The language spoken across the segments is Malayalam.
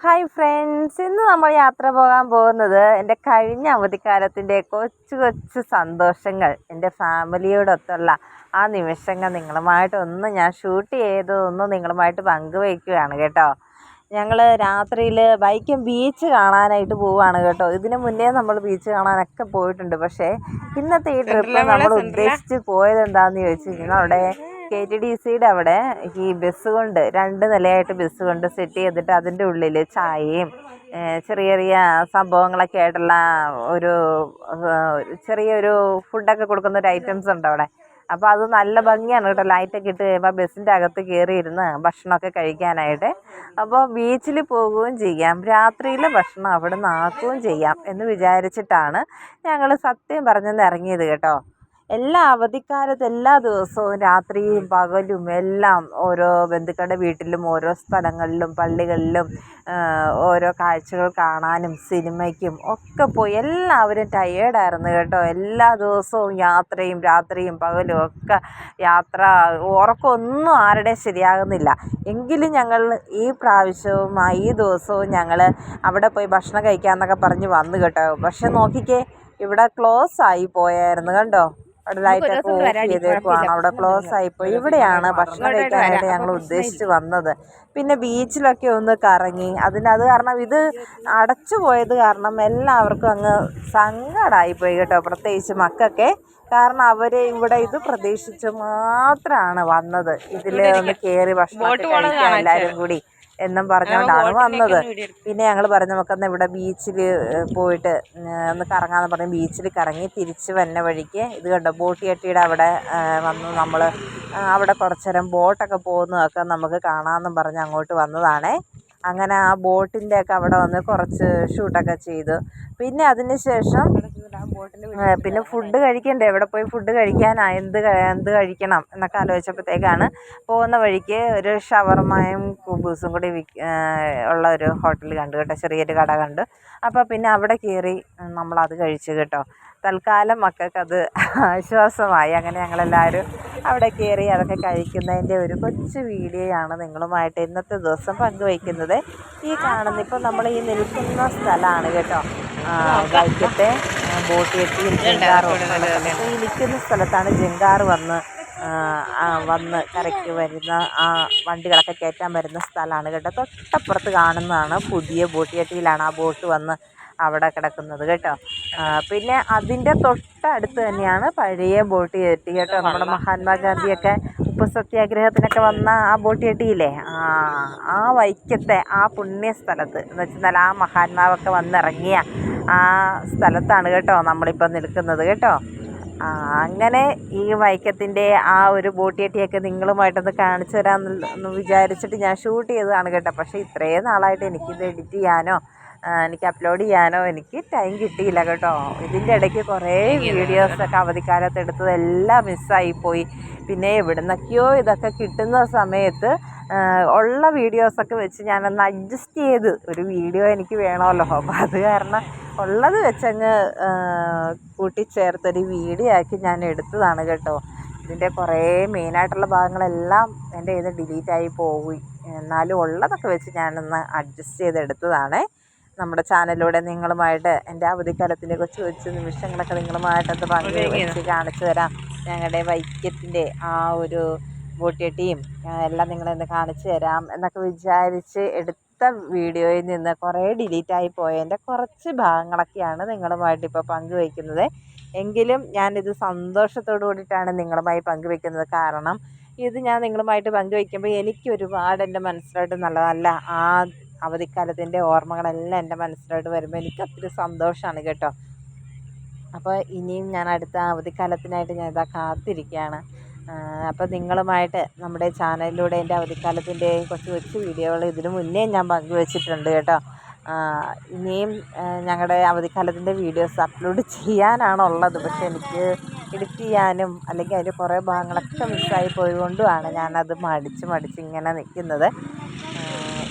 ഹായ് ഫ്രണ്ട്സ് ഇന്ന് നമ്മൾ യാത്ര പോകാൻ പോകുന്നത് എന്റെ കഴിഞ്ഞ അവധിക്കാലത്തിന്റെ കൊച്ചു കൊച്ചു സന്തോഷങ്ങൾ എന്റെ ഫാമിലിയോടൊത്തുള്ള ആ നിമിഷങ്ങൾ നിങ്ങളുമായിട്ടൊന്ന് ഞാൻ ഷൂട്ട് ചെയ്തതൊന്ന് നിങ്ങളുമായിട്ട് പങ്കുവയ്ക്കുകയാണ് കേട്ടോ. ഞങ്ങൾ രാത്രിയിൽ ബൈക്കും ബീച്ച് കാണാനായിട്ട് പോവുകയാണ് കേട്ടോ. ഇതിനു മുന്നേ നമ്മൾ ബീച്ച് കാണാനൊക്കെ പോയിട്ടുണ്ട്. പക്ഷേ ഇന്നത്തെ ഈ ട്രിപ്പ് നമ്മൾ ഉദ്ദേശിച്ച് പോയത് എന്താണെന്ന് ചോദിച്ചു കഴിഞ്ഞാൽ അവിടെ കെ ടി ഡി സിയുടെ അവിടെ ഈ ബസ് കൊണ്ട് രണ്ട് നിലയായിട്ട് ബസ് കൊണ്ട് സെറ്റ് ചെയ്തിട്ട് അതിന്റെ ഉള്ളിൽ ചായയും ചെറിയ ചെറിയ സംഭവങ്ങളൊക്കെ ആയിട്ടുള്ള ഒരു ചെറിയൊരു ഫുഡൊക്കെ കൊടുക്കുന്ന ഒരു ഐറ്റംസ് ഉണ്ട് അവിടെ. അപ്പോൾ അത് നല്ല ഭംഗിയാണ് കേട്ടോ. ലൈറ്റൊക്കെ ഇട്ട് കഴിയുമ്പോൾ ബസ്സിന്റെ അകത്ത് കയറി ഇരുന്ന് ഭക്ഷണമൊക്കെ കഴിക്കാനായിട്ട്. അപ്പോൾ ബീച്ചിൽ പോവുകയും ചെയ്യാം. രാത്രിയിലെ ഭക്ഷണം അവിടെ നിന്ന് ആക്കുകയും ചെയ്യാം എന്ന് വിചാരിച്ചിട്ടാണ് ഞങ്ങൾ സത്യം പറഞ്ഞെന്ന് ഇറങ്ങിയത് കേട്ടോ. എല്ലാ അവധിക്കാലത്ത് എല്ലാ ദിവസവും രാത്രിയും പകലും എല്ലാം ഓരോ ബന്ധുക്കളുടെ വീട്ടിലും ഓരോ സ്ഥലങ്ങളിലും പള്ളികളിലും ഓരോ കാഴ്ചകൾ കാണാനും സിനിമയ്ക്കും ഒക്കെ പോയി എല്ലാവരും ടയേർഡായിരുന്നു കേട്ടോ. എല്ലാ ദിവസവും യാത്രയും രാത്രിയും പകലും ഒക്കെ യാത്ര ഉറക്കമൊന്നും ആരുടെ ശരിയാകുന്നില്ല. എങ്കിലും ഞങ്ങൾ ഈ പ്രാവശ്യവും ഈ ദിവസവും ഞങ്ങൾ അവിടെ പോയി ഭക്ഷണം കഴിക്കാമെന്നൊക്കെ പറഞ്ഞ് വന്നു കേട്ടോ. പക്ഷെ നോക്കിക്കേ ഇവിടെ ക്ലോസ് ആയി പോയായിരുന്നു കണ്ടോ? അവിടെ ലൈറ്റൊക്കെ ഓഫ് ചെയ്തേക്കുവാണ്. അവിടെ ക്ലോസ് ആയിപ്പോയി ഇവിടെയാണ് ഭക്ഷണം കഴിക്കാനായിട്ട് ഞങ്ങൾ ഉദ്ദേശിച്ച് വന്നത്. പിന്നെ ബീച്ചിലൊക്കെ ഒന്ന് കറങ്ങി. അതിന് അത് കാരണം ഇത് അടച്ചു പോയത് കാരണം എല്ലാവർക്കും അങ്ങ് സങ്കടമായിപ്പോയി കേട്ടോ. പ്രത്യേകിച്ച് മക്കൊക്കെ കാരണം അവർ ഇവിടെ ഇത് പ്രതീക്ഷിച്ച് മാത്രമാണ് വന്നത്. ഇതിൽ ഒന്ന് കയറി ഭക്ഷണം കഴിക്കാൻ എല്ലാവരും കൂടി. എന്നും പറഞ്ഞുകൊണ്ടാണ് വന്നത്. പിന്നെ ഞങ്ങൾ പറഞ്ഞു നമുക്കൊന്ന് ഇവിടെ ബീച്ചിൽ പോയിട്ട് ഒന്ന് കറങ്ങാമെന്ന് പറഞ്ഞ് ബീച്ചിൽ കറങ്ങി തിരിച്ച് വന്ന വഴിക്ക് ഇത് കണ്ടോ ബോട്ട് ചട്ടിയുടെ അവിടെ വന്ന് നമ്മൾ അവിടെ കുറച്ച് നേരം ബോട്ടൊക്കെ പോകുന്നതൊക്കെ നമുക്ക് കാണാമെന്നും പറഞ്ഞ് അങ്ങോട്ട് വന്നതാണേ. അങ്ങനെ ആ ബോട്ടിന്റെ ഒക്കെ അവിടെ വന്ന് കുറച്ച് ഷൂട്ടൊക്കെ ചെയ്തു. പിന്നെ അതിന് ശേഷം പിന്നെ ഫുഡ് കഴിക്കണ്ടേ? എവിടെ പോയി ഫുഡ് കഴിക്കാനാ? എന്ത് എന്ത് കഴിക്കണം? എന്നൊക്കെ ആലോചിച്ചപ്പോഴത്തേക്കാണ് പോകുന്ന വഴിക്ക് ഒരു ഷവർമയും കുബൂസും കൂടി ഉള്ള ഒരു ഹോട്ടൽ കണ്ടു കേട്ടോ. ചെറിയൊരു കട കണ്ടു. അപ്പോൾ പിന്നെ അവിടെ കയറി നമ്മളത് കഴിച്ചു കേട്ടോ. തൽക്കാലം മക്കൾക്കത് ആശ്വാസമായി. അങ്ങനെ ഞങ്ങളെല്ലാവരും അവിടെ കയറി അതൊക്കെ കഴിക്കുന്നതിന്റെ ഒരു കൊച്ചു വീഡിയോയാണ് നിങ്ങളുമായിട്ട് ഇന്നത്തെ ദിവസം പങ്കുവയ്ക്കുന്നത്. ഈ കാണുന്ന ഇപ്പം നമ്മൾ ഈ നിൽക്കുന്ന സ്ഥലമാണ് കേട്ടോ. വൈക്കത്തെ ബോട്ട് കെട്ടി ജങ്കാറും ഈ നിൽക്കുന്ന സ്ഥലത്താണ് ജങ്കാർ വന്ന് വന്ന് കരയ്ക്ക് വരുന്ന ആ വണ്ടികളൊക്കെ കയറ്റാൻ വരുന്ന സ്ഥലമാണ് കേട്ടോ. തൊട്ടപ്പുറത്ത് കാണുന്നതാണ് പുതിയ ബോട്ട് കെട്ടിയിലാണ് ആ ബോട്ട് വന്ന് അവിടെ കിടക്കുന്നത് കേട്ടോ. പിന്നെ അതിന്റെ തൊട്ടടുത്ത് തന്നെയാണ് പഴയ ബോട്ട് കെട്ടി കേട്ടോ. നമ്മുടെ മഹാത്മാഗാന്ധിയൊക്കെ ഉപ്പ് സത്യാഗ്രഹത്തിനൊക്കെ വന്ന ആ ബോട്ട് കെട്ടിയില്ലേ? ആ ആ വൈക്കത്തെ ആ പുണ്യ സ്ഥലത്ത് എന്ന് വെച്ചാൽ ആ മഹാത്മാവൊക്കെ വന്നിറങ്ങിയ ആ സ്ഥലത്താണ് കേട്ടോ നമ്മളിപ്പോൾ നിൽക്കുന്നത് കേട്ടോ. അങ്ങനെ ഈ വൈക്കത്തിന്റെ ആ ഒരു ബോട്ടിയട്ടിയൊക്കെ നിങ്ങളുമായിട്ടൊന്ന് കാണിച്ചു തരാമെന്ന് വിചാരിച്ചിട്ട് ഞാൻ ഷൂട്ട് ചെയ്തതാണ് കേട്ടോ. പക്ഷേ ഇത്രയും നാളായിട്ട് എനിക്കിത് എഡിറ്റ് ചെയ്യാനോ എനിക്ക് അപ്ലോഡ് ചെയ്യാനോ എനിക്ക് ടൈം കിട്ടിയില്ല കേട്ടോ. ഇതിന്റെ ഇടയ്ക്ക് കുറേ വീഡിയോസൊക്കെ അവധിക്കാലത്ത് എടുത്തതെല്ലാം മിസ്സായിപ്പോയി പിന്നെ എവിടുന്നൊക്കെയോ ഇതൊക്കെ കിട്ടുന്ന സമയത്ത് ഉള്ള വീഡിയോസൊക്കെ വെച്ച് ഞാനൊന്ന് അഡ്ജസ്റ്റ് ചെയ്ത് ഒരു വീഡിയോ എനിക്ക് വേണമല്ലോ. അപ്പോൾ അത് കാരണം ഉള്ളത് വെച്ചങ്ങ് കൂട്ടിച്ചേർത്തൊരു വീഡിയോ ആക്കി ഞാൻ എടുത്തതാണ് കേട്ടോ. ഇതിന്റെ കുറേ മെയിനായിട്ടുള്ള ഭാഗങ്ങളെല്ലാം എന്റെ ഇത് ഡിലീറ്റായി പോയി. എന്നാലും ഉള്ളതൊക്കെ വെച്ച് ഞാനൊന്ന് അഡ്ജസ്റ്റ് ചെയ്ത് എടുത്തതാണേ നമ്മുടെ ചാനലിലൂടെ നിങ്ങളുമായിട്ട് എന്റെ അവധിക്കാലത്തിന്റെ കുറച്ച് കൊച്ചു നിമിഷങ്ങളൊക്കെ നിങ്ങളുമായിട്ട് പങ്കു വെച്ച് കാണിച്ചു തരാം. ഞങ്ങളുടെ വൈക്കത്തിന്റെ ആ ഒരു ബോട്ടിയട്ടിയും എല്ലാം നിങ്ങളെന്ന് കാണിച്ചു തരാം എന്നൊക്കെ വിചാരിച്ച് എടുത്ത വീഡിയോയിൽ നിന്ന് കുറേ ഡിലീറ്റായി പോയതിന്റെ കുറച്ച് ഭാഗങ്ങളൊക്കെയാണ് നിങ്ങളുമായിട്ട് ഇപ്പോൾ പങ്കുവയ്ക്കുന്നത് എങ്കിലും ഞാനിത് സന്തോഷത്തോടു കൂടിയിട്ടാണ് നിങ്ങളുമായി പങ്കുവയ്ക്കുന്നത് കാരണം ഇത് ഞാൻ നിങ്ങളുമായിട്ട് പങ്കുവയ്ക്കുമ്പോൾ എനിക്ക് ഒരുപാട് എന്റെ മനസ്സിലോട്ട് നല്ല നല്ല ആ അവധിക്കാലത്തിന്റെ ഓർമ്മകളെല്ലാം എന്റെ മനസ്സിലോട്ട് വരുമ്പോൾ എനിക്ക് ഒത്തിരി സന്തോഷമാണ് കേട്ടോ. അപ്പോൾ ഇനിയും ഞാൻ അടുത്ത അവധിക്കാലത്തിനായിട്ട് ഞാൻ ഇതാ കാത്തിരിക്കുകയാണ്. അപ്പോൾ നിങ്ങളുമായിട്ട് നമ്മുടെ ചാനലിലൂടെ എന്റെ അവധിക്കാലത്തിന്റെ കുറച്ച് കൊച്ചു വീഡിയോകൾ ഇതിനു മുന്നേ ഞാൻ പങ്കുവച്ചിട്ടുണ്ട് കേട്ടോ. ഇനിയും ഞങ്ങളുടെ അവധിക്കാലത്തിന്റെ വീഡിയോസ് അപ്ലോഡ് ചെയ്യാനാണുള്ളത്. പക്ഷെ എനിക്ക് എഡിറ്റ് ചെയ്യാനും അല്ലെങ്കിൽ അതിന്റെ കുറേ ഭാഗങ്ങളൊക്കെ മിസ്സായി പോയതുകൊണ്ടുമാണ് ഞാനത് മടിച്ച് മടിച്ച് ഇങ്ങനെ നിൽക്കുന്നത്.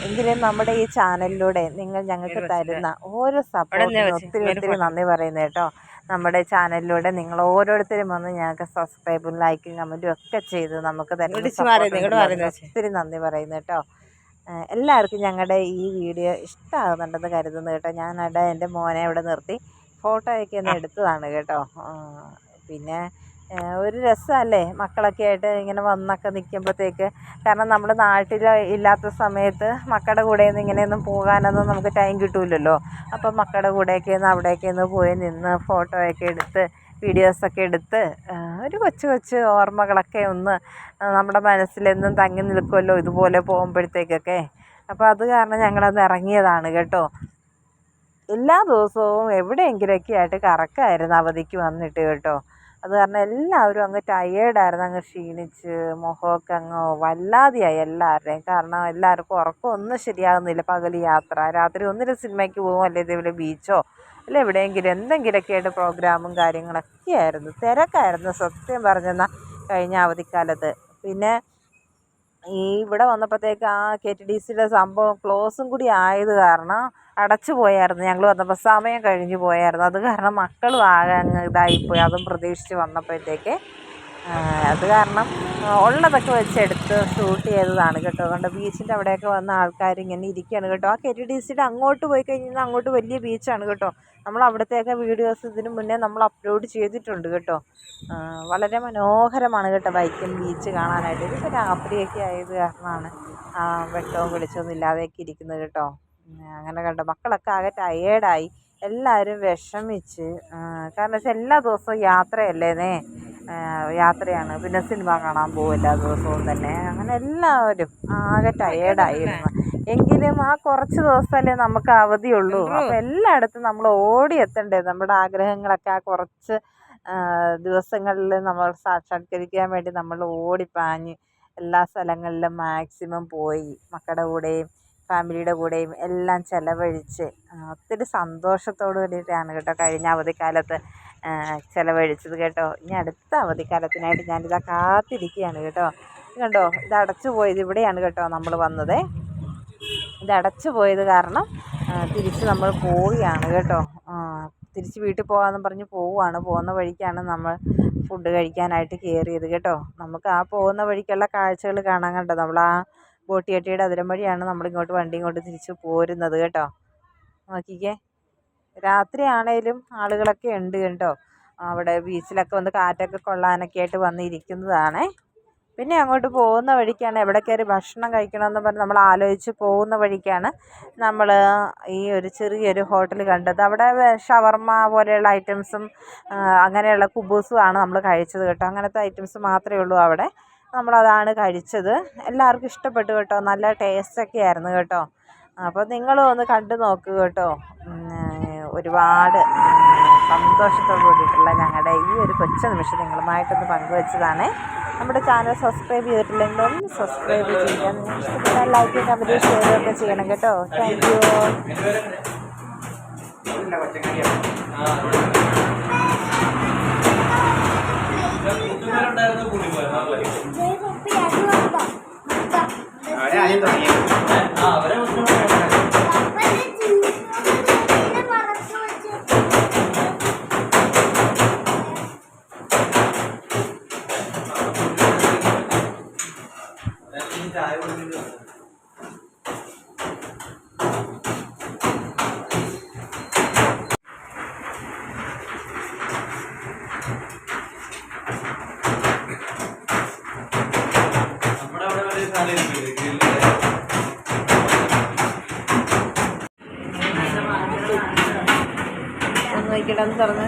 എങ്കിലും നമ്മുടെ ഈ ചാനലിലൂടെ നിങ്ങൾ ഞങ്ങൾക്ക് തരുന്ന ഓരോ സപ്പോർട്ടിനും ഒത്തിരി ഒത്തിരി നന്ദി പറയുന്നത് കേട്ടോ. നമ്മുടെ ചാനലിലൂടെ നിങ്ങൾ ഓരോരുത്തരും വന്ന് ഞങ്ങൾക്ക് സബ്സ്ക്രൈബും ലൈക്കും കമന്റും ഒക്കെ ചെയ്ത് നമുക്ക് തന്നെ ഒത്തിരി നന്ദി പറയുന്നു കേട്ടോ. എല്ലാവർക്കും ഞങ്ങളുടെ ഈ വീഡിയോ ഇഷ്ടമാകുന്നുണ്ടെന്ന് കരുതുന്നു കേട്ടോ. ഞാൻ അവിടെ എന്റെ മോനെ ഇവിടെ നിർത്തി ഫോട്ടോയൊക്കെ ഒന്ന് എടുത്തതാണ് കേട്ടോ. പിന്നെ ഒരു രസമല്ലേ മക്കളൊക്കെ ആയിട്ട് ഇങ്ങനെ വന്നൊക്കെ നിൽക്കുമ്പോഴത്തേക്ക് കാരണം നമ്മൾ നാട്ടിൽ ഇല്ലാത്ത സമയത്ത് മക്കളുടെ കൂടെ നിന്ന് ഇങ്ങനെയൊന്നും പോകാനൊന്നും നമുക്ക് ടൈം കിട്ടില്ലല്ലോ അപ്പോൾ മക്കളുടെ കൂടെയൊക്കെ ഒന്ന് അവിടെയൊക്കെ ഒന്ന് പോയി നിന്ന് ഫോട്ടോയൊക്കെ എടുത്ത് വീഡിയോസൊക്കെ എടുത്ത് ഒരു കൊച്ചു കൊച്ചു ഓർമ്മകളൊക്കെ ഒന്ന് നമ്മുടെ മനസ്സിലെന്നും തങ്ങി നിൽക്കുമല്ലോ ഇതുപോലെ പോകുമ്പോഴത്തേക്കൊക്കെ. അപ്പോൾ അത് കാരണം ഞങ്ങളത് ഇറങ്ങിയതാണ് കേട്ടോ. എല്ലാ ദിവസവും എവിടെയെങ്കിലുമൊക്കെ ആയിട്ട് കറക്കായിരുന്നു അവധിക്ക് വന്നിട്ട് കേട്ടോ. അത് കാരണം എല്ലാവരും അങ്ങ് ടയേർഡായിരുന്നു അങ്ങ് ക്ഷീണിച്ച് മുഖമൊക്കെ അങ്ങ് വല്ലാതെയായി എല്ലാവരുടെയും. കാരണം എല്ലാവർക്കും ഉറക്കം ഒന്നും ശരിയാകുന്നില്ല. പകൽ യാത്ര രാത്രി ഒന്നിനും സിനിമയ്ക്ക് പോകും അല്ലെങ്കിൽ ഇതേപോലെ ബീച്ചോ അല്ല എവിടെയെങ്കിലും എന്തെങ്കിലുമൊക്കെ ആയിട്ട് പ്രോഗ്രാമും കാര്യങ്ങളൊക്കെ ആയിരുന്നു. തിരക്കായിരുന്നു സത്യം പറഞ്ഞെന്നാൽ കഴിഞ്ഞ അവധിക്കാലത്ത്. പിന്നെ ഈ ഇവിടെ വന്നപ്പോഴത്തേക്ക് ആ കെ ടി ഡി സിയുടെ സംഭവം ക്ലോസും കൂടി ആയത് കാരണം അടച്ചു പോയായിരുന്നു. ഞങ്ങൾ വന്നപ്പോൾ സമയം കഴിഞ്ഞു പോയായിരുന്നു. അത് കാരണം മക്കളും ആകെ അങ്ങ് ഇതായിപ്പോയി. അതും പ്രതീക്ഷിച്ച് വന്നപ്പോഴത്തേക്ക് അത് കാരണം ഉള്ളതൊക്കെ വെച്ചെടുത്ത് ഷൂട്ട് ചെയ്തതാണ് കേട്ടോ. അതുകൊണ്ട് ബീച്ചിന്റെ അവിടെയൊക്കെ വന്ന ആൾക്കാർ ഇങ്ങനെ ഇരിക്കുകയാണ് കേട്ടോ. ആ കെ ഡി സിയുടെ അങ്ങോട്ട് പോയി കഴിഞ്ഞാൽ അങ്ങോട്ട് വലിയ ബീച്ചാണ് കേട്ടോ. നമ്മൾ അവിടുത്തെയൊക്കെ വീഡിയോസ് ഇതിന് മുന്നേ നമ്മൾ അപ്ലോഡ് ചെയ്തിട്ടുണ്ട് കേട്ടോ. വളരെ മനോഹരമാണ് കേട്ടോ വൈക്കം ബീച്ച് കാണാനായിട്ട്. ഇതിപ്പോൾ രാത്രിയൊക്കെ ആയത് കാരണമാണ് വെട്ടവും വിളിച്ചൊന്നും ഇല്ലാതെയൊക്കെ ഇരിക്കുന്നത് കേട്ടോ. അങ്ങനെ കണ്ടോ മക്കളൊക്കെ ആകെ ടയേർഡായി എല്ലാവരും വിഷമിച്ച് കാരണം വെച്ചാൽ എല്ലാ ദിവസവും യാത്രയല്ലേന്നേ യാത്രയാണ്. പിന്നെ സിനിമ കാണാൻ പോകും എല്ലാ ദിവസവും തന്നെ. അങ്ങനെ എല്ലാവരും ആകെ ടയേർഡായിരുന്നു എങ്കിലും ആ കുറച്ച് ദിവസമല്ലേ നമുക്ക് അവധിയുള്ളൂ. അപ്പം എല്ലായിടത്തും നമ്മൾ ഓടി എത്തണ്ടേ? നമ്മുടെ ആഗ്രഹങ്ങളൊക്കെ ആ കുറച്ച് ദിവസങ്ങളിൽ നമ്മൾ സാക്ഷാത്കരിക്കാൻ വേണ്ടി നമ്മൾ ഓടിപ്പാഞ്ഞ് എല്ലാ സ്ഥലങ്ങളിലും മാക്സിമം പോയി. മക്കളുടെ കൂടെയും ഫാമിലിയുടെ കൂടെയും എല്ലാം ചിലവഴിച്ച്. ഒത്തിരി സന്തോഷത്തോടു കൂടിയിട്ടാണ് കേട്ടോ കഴിഞ്ഞ അവധിക്കാലത്ത് ചിലവഴിച്ചത് കേട്ടോ. ഇനി അടുത്ത അവധിക്കാലത്തിനായിട്ട് ഞാനിതാ കാത്തിരിക്കുകയാണ് കേട്ടോ. കണ്ടോ? ഇത് അടച്ചു പോയത് ഇവിടെയാണ് കേട്ടോ നമ്മൾ വന്നത്. ഇത് അടച്ചു പോയത് കാരണം തിരിച്ച് നമ്മൾ പോവുകയാണ് കേട്ടോ. തിരിച്ച് വീട്ടിൽ പോകാമെന്ന് പറഞ്ഞ് പോവുകയാണ്. പോകുന്ന വഴിക്കാണ് നമ്മൾ ഫുഡ് കഴിക്കാനായിട്ട് കയറിയത് കേട്ടോ. നമുക്ക് ആ പോകുന്ന വഴിക്കുള്ള കാഴ്ചകൾ കാണാൻ കണ്ടോ? നമ്മൾ ആ ബോട്ടിയട്ടിയുടെ അതിരം വഴിയാണ് നമ്മളിങ്ങോട്ട് വണ്ടി ഇങ്ങോട്ട് തിരിച്ച് പോരുന്നത് കേട്ടോ. നോക്കിക്കേ. രാത്രിയാണേലും ആളുകളൊക്കെ ഉണ്ട് കേട്ടോ അവിടെ ബീച്ചിലൊക്കെ വന്ന് കാറ്റൊക്കെ കൊള്ളാനൊക്കെ ആയിട്ട് വന്നിരിക്കുന്നതാണേ. പിന്നെ അങ്ങോട്ട് പോകുന്ന വഴിക്കാണ് എവിടെ കയറി ഭക്ഷണം കഴിക്കണമെന്ന് പറഞ്ഞ് നമ്മൾ ആലോചിച്ച് പോകുന്ന വഴിക്കാണ് നമ്മൾ ഈ ഒരു ചെറിയൊരു ഹോട്ടൽ കണ്ടത്. അവിടെ ഷവർമ പോലെയുള്ള ഐറ്റംസും അങ്ങനെയുള്ള അങ്ങനെയുള്ള കുബൂസുമാണ് നമ്മൾ കഴിച്ചത് കേട്ടോ. അങ്ങനത്തെ ഐറ്റംസ് മാത്രമേ ഉള്ളൂ അവിടെ. നമ്മളതാണ് കഴിച്ചത്. എല്ലാവർക്കും ഇഷ്ടപ്പെട്ടു കേട്ടോ. നല്ല ടേസ്റ്റൊക്കെ ആയിരുന്നു കേട്ടോ. അപ്പോൾ നിങ്ങളും ഒന്ന് കണ്ടു നോക്കുക കേട്ടോ. ഒരുപാട് സന്തോഷത്തോടു കൂടിയിട്ടുള്ള ഞങ്ങളുടെ ഈ ഒരു കൊച്ചു നിമിഷം നിങ്ങളുമായിട്ടൊന്ന് പങ്കുവച്ചതാണ്. നമ്മുടെ ചാനൽ സബ്സ്ക്രൈബ് ചെയ്തിട്ടില്ലെങ്കിൽ ഒന്ന് സബ്സ്ക്രൈബ് ചെയ്യാം ലൈക്ക് കമന്റ് ഷെയർ ഒക്കെ ചെയ്യണം കേട്ടോ. താങ്ക് യു അവരെ നമ്മുടെ അവിടെ ഒരു സ്ഥലം കഴിച്ചോ ഗ്രില്ല്. ഒന്ന് നോക്കിയിട്ട് ഒന്ന് തുറന്ന്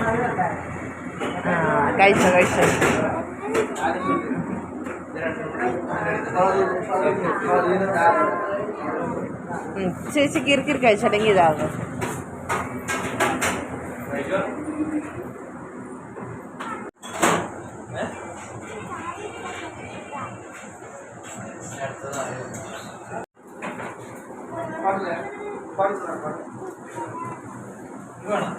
ആ കഴിച്ചോ കഴിച്ചോ ഉം, ചേച്ചി കീറി കീറി കഴിച്ചോ അല്ലെങ്കിൽ ഇതാകും ഇത് വേണം